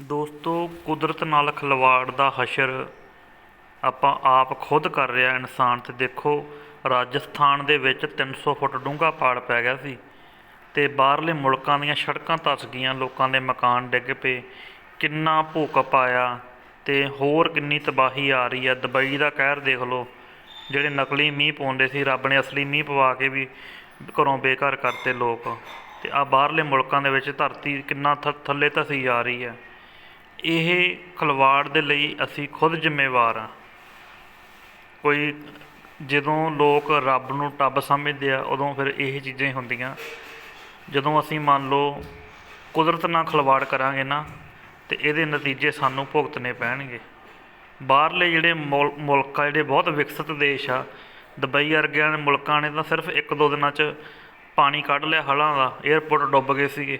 ਦੋਸਤੋ, ਕੁਦਰਤ ਨਾਲ ਖਿਲਵਾੜ ਦਾ ਹਸ਼ਰ ਆਪਾਂ ਆਪ ਖੁਦ ਕਰ ਰਿਹਾ ਇਨਸਾਨ ਤੇ ਦੇਖੋ, ਰਾਜਸਥਾਨ ਦੇ ਵਿੱਚ 300 ਫੁੱਟ ਡੂੰਘਾ ਪਾੜ ਪੈ ਗਿਆ ਸੀ ਤੇ ਬਾਹਰਲੇ ਮੁਲਕਾਂ ਦੀਆਂ ਸੜਕਾਂ ਧੱਸ ਗਈਆਂ, ਲੋਕਾਂ ਦੇ ਮਕਾਨ ਡਿੱਗ ਪਏ, ਕਿੰਨਾ ਭੂਕੰਪ ਆਇਆ ਤੇ ਹੋਰ ਕਿੰਨੀ ਤਬਾਹੀ ਆ ਰਹੀ ਹੈ ਦੁਬਈ ਦਾ ਕਹਿਰ ਦੇਖ ਲਓ, ਜਿਹੜੇ ਨਕਲੀ ਮੀਂਹ ਪਾਉਂਦੇ ਸੀ, ਰੱਬ ਨੇ ਅਸਲੀ ਮੀਂਹ ਪਵਾ ਕੇ ਵੀ ਘਰੋਂ ਬੇਘਰ ਕਰਤੇ ਲੋਕ ਤੇ ਆ ਬਾਹਰਲੇ ਮੁਲਕਾਂ ਦੇ ਵਿੱਚ ਧਰਤੀ ਕਿੰਨਾ ਥ- ਥੱਲੇ ਧਸੀ ਜਾ ਰਹੀ ਹੈ ਇਹ ਖਿਲਵਾੜ ਦੇ ਲਈ ਅਸੀਂ ਖੁਦ ਜ਼ਿੰਮੇਵਾਰ ਹਾਂ। ਕੋਈ ਜਦੋਂ ਲੋਕ ਰੱਬ ਨੂੰ ਟੱਬ ਸਮਝਦੇ ਆ, ਉਦੋਂ ਫਿਰ ਇਹ ਚੀਜ਼ਾਂ ਹੀ ਹੁੰਦੀਆਂ। ਜਦੋਂ ਅਸੀਂ ਮੰਨ ਲਓ ਕੁਦਰਤ ਨਾਲ ਖਿਲਵਾੜ ਕਰਾਂਗੇ ਨਾ, ਤੇ ਇਹਦੇ ਨਤੀਜੇ ਸਾਨੂੰ ਭੁਗਤਣੇ ਪੈਣਗੇ। ਬਾਹਰਲੇ ਜਿਹੜੇ ਮੁਲ- ਮੁਲਕ ਆ, ਜਿਹੜੇ ਬਹੁਤ ਵਿਕਸਿਤ ਦੇਸ਼ ਆ, ਦੁਬਈ ਵਰਗਿਆਂ ਦੇ ਮੁਲਕਾਂ ਨੇ ਤਾਂ ਸਿਰਫ ਇੱਕ ਦੋ ਦਿਨਾਂ 'ਚ ਪਾਣੀ ਕੱਢ ਲਿਆ ਹਲਾਂ ਦਾ 에ਅਰਪੋਰਟ ਡੁੱਬ ਗਏ ਸੀਗੇ।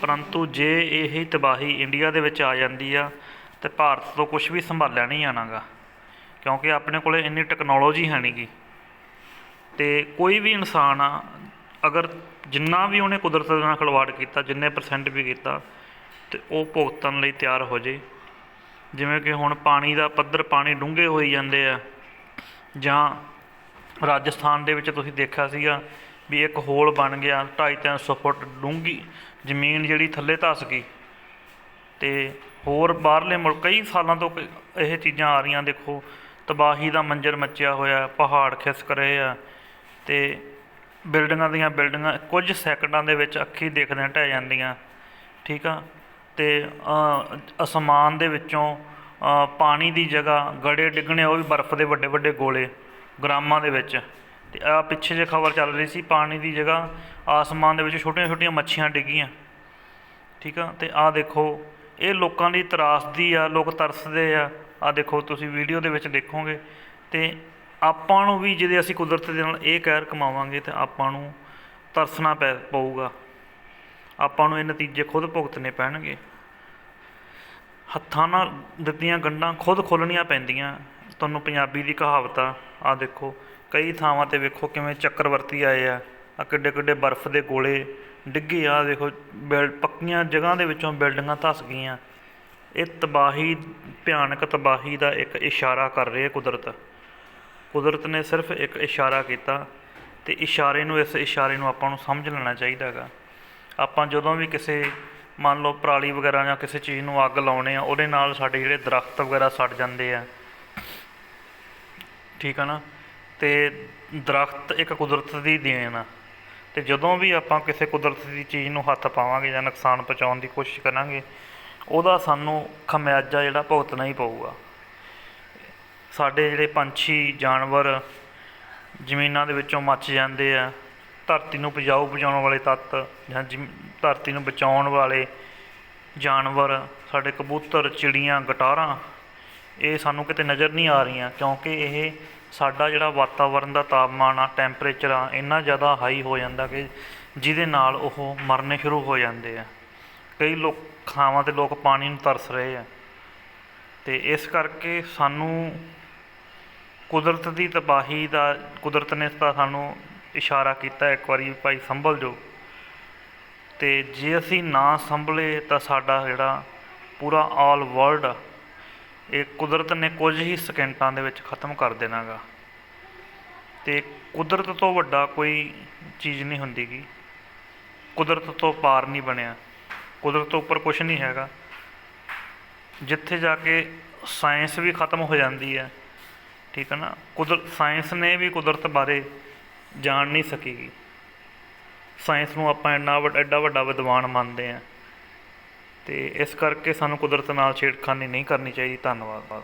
ਪਰੰਤੂ ਜੇ ਇਹ ਤਬਾਹੀ ਇੰਡੀਆ ਦੇ ਵਿੱਚ ਆ ਜਾਂਦੀ ਆ, ਤੇ ਭਾਰਤ ਤੋਂ ਕੁਝ ਵੀ ਸੰਭਾਲਿਆ ਨਹੀਂ ਜਾਣਾਗਾ, ਕਿਉਂਕਿ ਆਪਣੇ ਕੋਲੇ ਇੰਨੀ ਟੈਕਨੋਲੋਜੀ ਹੈ ਨਹੀਂਗੀ ਤੇ ਕੋਈ ਵੀ ਇਨਸਾਨ ਆ, ਅਗਰ ਜਿੰਨਾ ਵੀ ਉਹਨੇ ਕੁਦਰਤ ਦੇ ਨਾਲ ਖਿਲਵਾੜ ਕੀਤਾ, ਜਿੰਨੇ ਪਰਸੈਂਟ ਵੀ ਕੀਤਾ, ਤੇ ਉਹ ਭੁਗਤਣ ਲਈ ਤਿਆਰ ਹੋ ਜੇ। ਜਿਵੇਂ ਕਿ ਹੁਣ ਪਾਣੀ ਦਾ ਪੱਧਰ ਪਾਣੀ ਡੂੰਘੇ ਹੋਈ ਜਾਂਦੇ ਆ, ਜਾਂ ਰਾਜਸਥਾਨ ਦੇ ਵਿੱਚ ਤੁਸੀਂ ਦੇਖਿਆ ਸੀਗਾ ਵੀ ਇੱਕ ਹੋਲ ਬਣ ਗਿਆ 2.5-300 ਫੁੱਟ ਡੂੰਘੀ ਜ਼ਮੀਨ ਜਿਹੜੀ ਥੱਲੇ ਧੱਸ ਗਈ। ਤੇ ਹੋਰ ਬਾਹਰਲੇ ਮੁਲਕ ਕਈ ਸਾਲਾਂ ਤੋਂ ਇਹ ਚੀਜ਼ਾਂ ਆ ਰਹੀਆਂ, ਦੇਖੋ, ਤਬਾਹੀ ਦਾ ਮੰਜ਼ਰ ਮੱਚਿਆ ਹੋਇਆ, ਪਹਾੜ ਖਿਸਕ ਰਹੇ ਆ ਤੇ ਬਿਲਡਿੰਗਾਂ ਦੀਆਂ ਬਿਲਡਿੰਗਾਂ ਕੁਝ ਸੈਕਿੰਡਾਂ ਦੇ ਵਿੱਚ ਅੱਖੀ ਦੇਖਦਿਆਂ ਢਹਿ ਜਾਂਦੀਆਂ, ਠੀਕ ਆ? ਤੇ ਅਸਮਾਨ ਦੇ ਵਿੱਚੋਂ ਪਾਣੀ ਦੀ ਜਗ੍ਹਾ ਗੜੇ ਡਿੱਗਣੇ, ਉਹ ਵੀ ਬਰਫ਼ ਦੇ ਵੱਡੇ ਵੱਡੇ ਗੋਲੇ, ਗ੍ਰਾਮਾਂ ਦੇ ਵਿੱਚ। ਆ ਪਿੱਛੇ ਜੇ ਖਬਰ ਚੱਲ ਰਹੀ ਸੀ, ਪਾਣੀ ਦੀ ਜਗ੍ਹਾ ਆਸਮਾਨ ਦੇ ਵਿੱਚ ਛੋਟੀਆਂ ਛੋਟੀਆਂ ਮੱਛੀਆਂ ਡਿੱਗੀਆਂ। ਠੀਕ ਆ? ਤੇ ਆ ਦੇਖੋ, ਇਹ ਲੋਕਾਂ ਦੀ ਤਰਾਸਦੀ ਆ, ਲੋਕ ਤਰਸਦੇ ਆ। ਆ ਦੇਖੋ, ਤੁਸੀਂ ਵੀਡੀਓ ਦੇ ਵਿੱਚ ਦੇਖੋਗੇ। ਤੇ ਆਪਾਂ ਨੂੰ ਵੀ ਜਿਹਦੇ ਅਸੀਂ ਕੁਦਰਤ ਦੇ ਨਾਲ ਇਹ ਕਹਿਰ ਕਮਾਵਾਂਗੇ, ਤੇ ਆਪਾਂ ਨੂੰ ਤਰਸਣਾ ਪੈ ਪਊਗਾ। ਆਪਾਂ ਨੂੰ ਇਹ ਨਤੀਜੇ ਖੁਦ ਭੁਗਤਣੇ ਪੈਣਗੇ। ਹੱਥਾਂ ਨਾਲ ਦਿੱਤੀਆਂ ਗੰਢਾਂ ਖੁਦ ਖੋਲਣੀਆਂ ਪੈਂਦੀਆਂ। ਤੁਹਾਨੂੰ ਪੰਜਾਬੀ ਦੀ ਕਹਾਵਤ ਆ ਆ ਦੇਖੋ ਕਈ ਥਾਵਾਂ ਤੇ ਵੇਖੋ ਕਿਵੇਂ ਚੱਕਰਵਰਤੀ ਆਏ ਆ। ਆ ਕਿੱਡੇ ਕਿੱਡੇ ਬਰਫ਼ ਦੇ ਗੋਲੇ ਡਿੱਗੇ ਆ। ਦੇਖੋ, ਬਿਲ, ਪੱਕੀਆਂ ਜਗ੍ਹਾ ਦੇ ਵਿੱਚੋਂ ਬਿਲਡਿੰਗਾਂ ਧੱਸ ਗਈਆਂ। ਇਹ ਤਬਾਹੀ, ਭਿਆਨਕ ਤਬਾਹੀ ਦਾ ਇੱਕ ਇਸ਼ਾਰਾ ਕਰ ਰਹੀ ਹੈ ਕੁਦਰਤ। ਕੁਦਰਤ ਨੇ ਸਿਰਫ ਇੱਕ ਇਸ਼ਾਰਾ ਕੀਤਾ ਤੇ ਇਸ਼ਾਰੇ ਨੂੰ, ਇਸ ਇਸ਼ਾਰੇ ਨੂੰ ਆਪਾਂ ਨੂੰ ਸਮਝ ਲੈਣਾ ਚਾਹੀਦਾ ਹੈਗਾ। ਆਪਾਂ ਜਦੋਂ ਵੀ ਕਿਸੇ, ਮੰਨ ਲਓ ਪਰਾਲੀ ਵਗੈਰਾ ਜਾਂ ਕਿਸੇ ਚੀਜ਼ ਨੂੰ ਅੱਗ ਲਾਉਣੇ ਆ, ਉਹਦੇ ਨਾਲ ਸਾਡੇ ਜਿਹੜੇ ਦਰਖਤ ਵਗੈਰਾ ਸੜ ਜਾਂਦੇ ਆ। ਠੀਕ ਆ ਨਾ? ਅਤੇ ਦਰੱਖਤ ਇੱਕ ਕੁਦਰਤ ਦੀ ਦੇਣ ਆ। ਅਤੇ ਜਦੋਂ ਵੀ ਆਪਾਂ ਕਿਸੇ ਕੁਦਰਤ ਦੀ ਚੀਜ਼ ਨੂੰ ਹੱਥ ਪਾਵਾਂਗੇ ਜਾਂ ਨੁਕਸਾਨ ਪਹੁੰਚਾਉਣ ਦੀ ਕੋਸ਼ਿਸ਼ ਕਰਾਂਗੇ, ਉਹਦਾ ਸਾਨੂੰ ਖਮਿਆਜਾ ਜਿਹੜਾ ਭੁਗਤਣਾ ਹੀ ਪਊਗਾ। ਸਾਡੇ ਜਿਹੜੇ ਪੰਛੀ, ਜਾਨਵਰ ਜ਼ਮੀਨਾਂ ਦੇ ਵਿੱਚੋਂ ਮੱਚ ਜਾਂਦੇ ਆ, ਧਰਤੀ ਨੂੰ ਉਪਜਾਊ ਬਚਾਉਣ ਵਾਲੇ ਤੱਤ ਜਾਂ ਜ਼ਮੀ- ਧਰਤੀ ਨੂੰ ਬਚਾਉਣ ਵਾਲੇ ਜਾਨਵਰ, ਸਾਡੇ ਕਬੂਤਰ, ਚਿੜੀਆਂ, ਗਟਾਰਾਂ, ਇਹ ਸਾਨੂੰ ਕਿਤੇ ਨਜ਼ਰ ਨਹੀਂ ਆ ਰਹੀਆਂ ਕਿਉਂਕਿ ਇਹ ਸਾਡਾ ਜਿਹੜਾ ਵਾਤਾਵਰਨ ਦਾ ਤਾਪਮਾਨ ਆ ਟੈਂਪਰੇਚਰ ਆ, ਇੰਨਾ ਜ਼ਿਆਦਾ ਹਾਈ ਹੋ ਜਾਂਦਾ ਕਿ ਜਿਹਦੇ ਨਾਲ ਉਹ ਮਰਨੇ ਸ਼ੁਰੂ ਹੋ ਜਾਂਦੇ ਆ। ਕਈ ਲੋਕ ਥਾਵਾਂ ਤੇ ਲੋਕ ਪਾਣੀ ਨੂੰ ਤਰਸ ਰਹੇ ਆ। ਤੇ ਇਸ ਕਰਕੇ ਸਾਨੂੰ ਕੁਦਰਤ ਦੀ ਤਬਾਹੀ ਦਾ, ਕੁਦਰਤ ਨੇ ਤਾਂ ਸਾਨੂੰ ਇਸ਼ਾਰਾ ਕੀਤਾ ਇੱਕ ਵਾਰੀ, ਭਾਈ ਸੰਭਲ ਜੋ ਤੇ ਜੇ ਅਸੀਂ ਨਾ ਸੰਭਲੇ ਤਾਂ ਸਾਡਾ ਜਿਹੜਾ ਪੂਰਾ ਆਲ ਵਰਲਡ ਇਹ ਕੁਦਰਤ ਨੇ ਕੁਝ ਹੀ ਸਕਿੰਟਾਂ ਦੇ ਵਿੱਚ ਖਤਮ ਕਰ ਦੇਣਾ ਗਾ ਅਤੇ ਕੁਦਰਤ ਤੋਂ ਵੱਡਾ ਕੋਈ ਚੀਜ਼ ਨਹੀਂ ਹੁੰਦੀ ਗੀ ਕੁਦਰਤ ਤੋਂ ਪਾਰ ਨਹੀਂ ਬਣਿਆ। ਕੁਦਰਤ ਤੋਂ ਉੱਪਰ ਕੁਝ ਨਹੀਂ ਹੈਗਾ। ਜਿੱਥੇ ਜਾ ਕੇ ਸਾਇੰਸ ਵੀ ਖਤਮ ਹੋ ਜਾਂਦੀ ਹੈ, ਠੀਕ ਹੈ ਨਾ? ਕੁਦਰਤ ਸਾਇੰਸ ਨੇ ਵੀ ਕੁਦਰਤ ਬਾਰੇ ਜਾਣ ਨਹੀਂ ਸਕੇਗੀ। ਸਾਇੰਸ ਨੂੰ ਆਪਾਂ ਇੰਨਾ ਵੱਡਾ ਐਡਾ ਵੱਡਾ ਵਿਦਵਾਨ ਮੰਨਦੇ ਆ ਤੇ ਇਸ ਕਰਕੇ ਸਾਨੂੰ ਕੁਦਰਤ ਨਾਲ ਛੇੜਖਾਨੀ ਨਹੀਂ ਕਰਨੀ ਚਾਹੀਦੀ। ਧੰਨਵਾਦ।